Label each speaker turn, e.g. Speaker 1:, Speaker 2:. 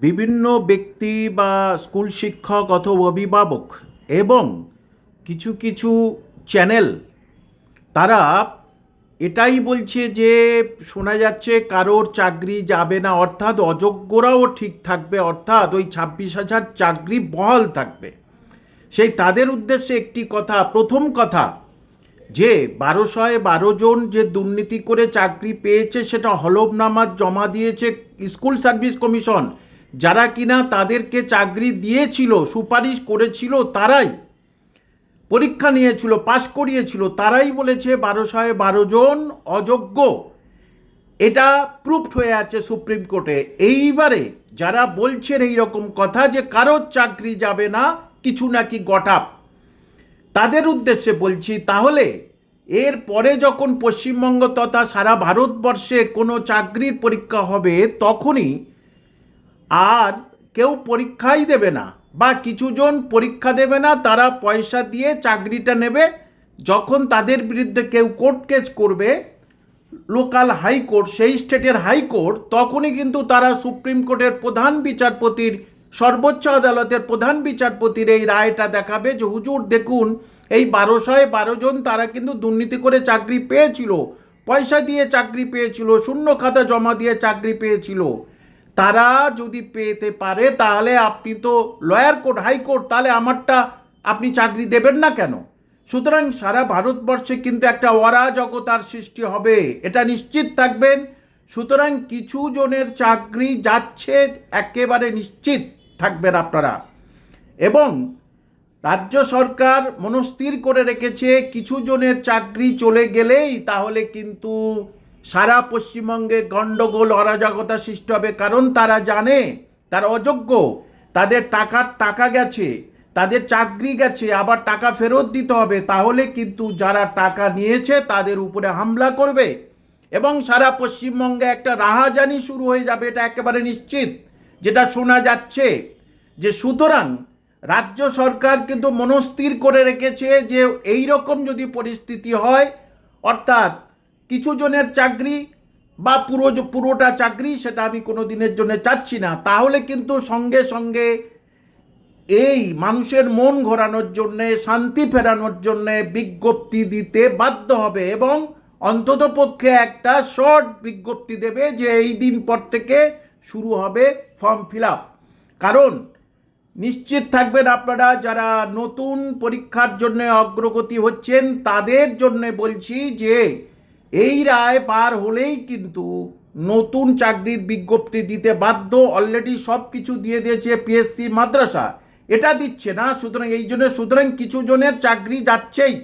Speaker 1: বিভিন্ন ব্যক্তি বা স্কুল শিক্ষক অথবা অভিভাবক এবং কিছু কিছু চ্যানেল, তারা এটাই বলছে যে শোনা যাচ্ছে কারোর চাকরি যাবে না, অর্থাৎ অযোগ্যরাও ঠিক থাকবে, অর্থাৎ ওই ছাব্বিশ হাজার চাকরি বহাল থাকবে। সেই তাদের উদ্দেশ্যে একটি কথা, প্রথম কথা, যে বারোশয় বারো জন যে দুর্নীতি করে চাকরি পেয়েছে, সেটা হলফনামা জমা দিয়েছে স্কুল সার্ভিস কমিশন। যারা কিনা তাদেরকে চাকরি দিয়েছিল, সুপারিশ করেছিল তারাই। পরীক্ষা নিয়েছিল, পাশ করিয়েছিল, তারাই বলেছে বারোশয় বারো জন অযোগ্য। এটা প্রুফড হয়ে আছে সুপ্রিম কোর্টে। এইবারে যারা বলছেন এই রকম কথা যে কারোর চাকরি যাবে না, কিছু নাকি গটাপ। তাদের উদ্দেশ্যে বলছি, তাহলে এর পরে যখন পশ্চিমবঙ্গ তথা সারা ভারতবর্ষে কোনো চাকরির পরীক্ষা হবে, তখনই আর কেউ পরীক্ষাই দেবে না বা কিছুজন পরীক্ষা দেবে না, তারা পয়সা দিয়ে চাকরিটা নেবে। যখন তাদের বিরুদ্ধে কেউ কোর্ট কেস করবে, লোকাল হাইকোর্ট সেই স্টেটের হাইকোর্ট তখনই কিন্তু তারা সুপ্রিম কোর্টের প্রধান বিচারপতির, সর্বোচ্চ আদালতের প্রধান বিচারপতির এই রায়টা দেখাবে যে, হুজুর, দেখুন, এই বারোশয় বারো জন তারা কিন্তু দুর্নীতি করে চাকরি পেয়েছিল। পয়সা দিয়ে চাকরি পেয়েছিল, শূন্য খাতা জমা দিয়ে চাকরি পেয়েছিল। তারা যদি পেতে পারে, তাহলে আপনি তো লয়ার কোর্ট হাইকোর্ট তাহলে আমারটা আপনি চাকরি দেবেন না কেন? সুতরাং সারা ভারতবর্ষে কিন্তু একটা অরাজকতার সৃষ্টি হবে, এটা নিশ্চিত থাকবেন। সুতরাং কিছু জনের চাকরি যাচ্ছে, একেবারে নিশ্চিত থাকবেন আপনারা। এবং রাজ্য সরকার মনস্থির করে রেখেছে, কিছু জনের চাকরি চলে গেলেই তাহলে কিন্তু সারা পশ্চিমবঙ্গে গণ্ডগোল, অরাজকতা সৃষ্টি হবে। কারণ তারা জানে, তারা অযোগ্য। তাদের টাকার টাকা গেছে, তাদের চাকরি গেছে, আবার টাকা ফেরত দিতে হবে। তাহলে কিন্তু যারা টাকা নিয়েছে, তাদের উপরে হামলা করবে। এবং সারা পশ্চিমবঙ্গে একটা রাহাজানি শুরু হয়ে যাবে, এটা একেবারে নিশ্চিত। যেটা শোনা যাচ্ছে যে সুতরাং রাজ্য সরকার কিন্তু মনস্থির করে রেখেছে যে এই রকম যদি পরিস্থিতি হয়, অর্থাৎ কিছু জনের চাকরি বা পুরো পুরোটা চাকরি সেটা আমি কোনো দিনের জন্য চাচ্ছি না। তাহলে কিন্তু সঙ্গে সঙ্গে এই মানুষের মন ঘোরানোর জন্যে, শান্তি ফেরানোর জন্যে বিজ্ঞপ্তি দিতে বাধ্য হবে এবং অন্তত পক্ষে একটা শর্ট বিজ্ঞপ্তি দেবে যে এই দিন পর থেকে শুরু হবে ফর্ম ফিল আপ। কারণ নিশ্চিত থাকবেন আপনারা, যারা নতুন পরীক্ষার জন্য অগ্রগতি হচ্ছেন, তাদের জন্য বলছি যে এই রায় পার হলেই কিন্তু নতুন চাকরির বিজ্ঞপ্তি দিতে বাধ্য অলরেডি সব কিছু দিয়ে দিয়েছে পিএসসি মাদ্রাসা। এটা দিচ্ছে না, সুতরাং এই জন্য, সুতরাং কিছু জনের চাকরি যাচ্ছেই।